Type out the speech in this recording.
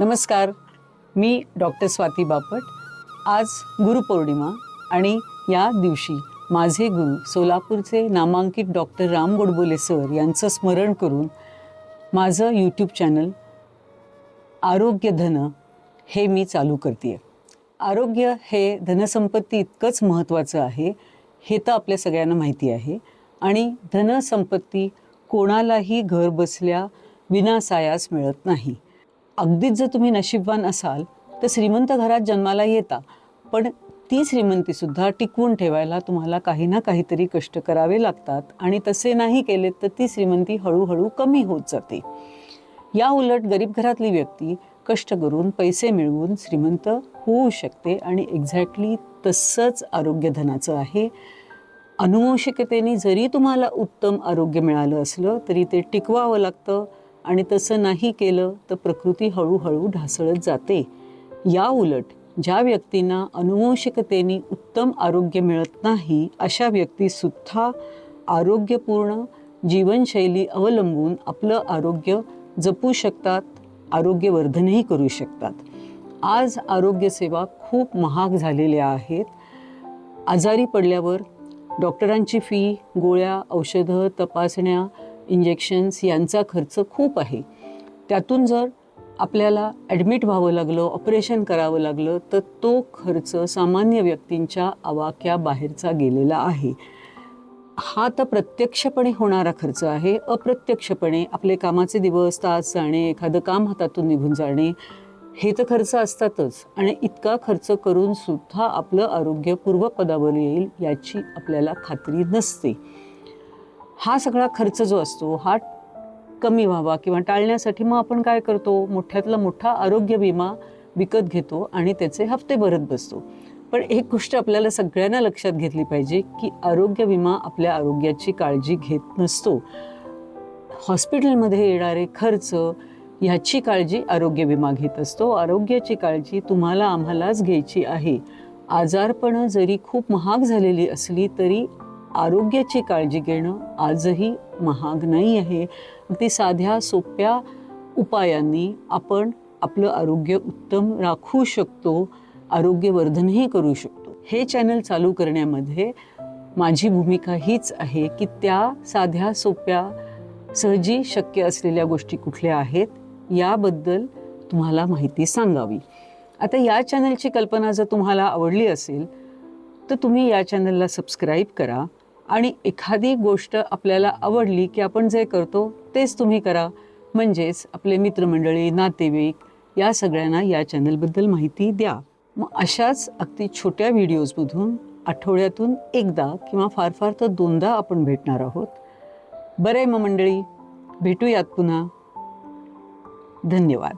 नमस्कार. मी डॉक्टर स्वाती बापट. आज गुरुपौर्णिमा आणि या दिवशी माझे गुरु सोलापूरचे नामांकित डॉक्टर राम गोडबोले सर यांचं स्मरण करून माझं यूट्यूब चॅनल आरोग्य धन हे मी चालू करते आरोग्य हे धनसंपत्ती इतकंच महत्त्वाचं आहे हे तर आपल्या सगळ्यांना माहिती आहे. आणि धनसंपत्ती कोणालाही घर बसल्या विनासायास मिळत नाही. अगदीच जर तुम्ही नशीबवान असाल तर श्रीमंत घरात जन्माला येता. पण ती श्रीमंतीसुद्धा टिकवून ठेवायला तुम्हाला काही ना काहीतरी कष्ट करावे लागतात आणि तसे नाही केले तर ती श्रीमंती हळूहळू कमी होत जाते. या उलट गरीब घरातली व्यक्ती कष्ट करून पैसे मिळवून श्रीमंत होऊ शकते आणि एक्झॅक्टली तसंच आरोग्यधनाचं आहे. अनुवंशिकतेने जरी तुम्हाला उत्तम आरोग्य मिळालं असलं तरी ते टिकवावं लागतं. आणि तसं नाही केलं तर प्रकृती हळूहळू ढासळत जाते. या उलट ज्या व्यक्तींना अनुवंशिकतेने उत्तम आरोग्य मिळत नाही अशा व्यक्तीसुद्धा आरोग्यपूर्ण जीवनशैली अवलंबून आपलं आरोग्य जपू शकतात आरोग्यवर्धनही करू शकतात. आज आरोग्यसेवा खूप महाग झालेल्या आहेत. आजारी पडल्यावर डॉक्टरांची फी गोळ्या औषधं तपासण्या इंजेक्शन्स यांचा खर्च खूप आहे. त्यातून जर आपल्याला ॲडमिट व्हावं लागलं ऑपरेशन करावं लागलं तर तो खर्च सामान्य व्यक्तींच्या आवाक्याबाहेरचा गेलेला आहे. हा तर प्रत्यक्षपणे होणारा खर्च आहे. अप्रत्यक्षपणे आपले कामाचे दिवस तास जाणे एखादं काम हातातून निघून जाणे हे तर खर्च असतातच. आणि इतका खर्च करून सुद्धा आपलं आरोग्य पूर्वपदावर येईल याची आपल्याला खात्री नसते. हा सगळा खर्च जो असतो हा कमी व्हावा किंवा टाळण्यासाठी मग आपण काय करतो? मोठ्यातला मोठा आरोग्य विमा विकत घेतो आणि त्याचे हप्ते भरत बसतो. पण एक गोष्ट आपल्याला सगळ्यांना लक्षात घेतली पाहिजे की आरोग्य विमा आपल्या आरोग्याची काळजी घेत नसतो. हॉस्पिटलमध्ये येणारे खर्च ह्याची काळजी आरोग्य विमा घेत असतो. आरोग्याची काळजी तुम्हाला आम्हालाच घ्यायची आहे. आजारपणं जरी खूप महाग झालेली असली तरी आरोग्याची काळजी घेणं आजही महाग नाही आहे. अगदी साध्या सोप्या उपायांनी आपण आपलं आरोग्य उत्तम राखू शकतो आरोग्यवर्धनही करू शकतो. हे चॅनल चालू करण्यामध्ये माझी भूमिका हीच आहे की त्या साध्या सोप्या सहजी शक्य असलेल्या गोष्टी कुठल्या आहेत याबद्दल तुम्हाला माहिती सांगावी. आता या चॅनलची कल्पना जर तुम्हाला आवडली असेल तर तुम्ही या चॅनलला सबस्क्राईब करा. आणि एखादी गोष्ट आपल्याला आवडली की आपण जे करतो तेच तुम्ही करा. म्हणजेच आपले मित्रमंडळी नातेवाईक या सगळ्यांना या चॅनलबद्दल माहिती द्या. मग अशाच अगदी छोट्या व्हिडिओजमधून आठवड्यातून एकदा किंवा फार फार तर दोनदा आपण भेटणार आहोत. बरं आहे मग मंडळी भेटूयात पुन्हा. धन्यवाद.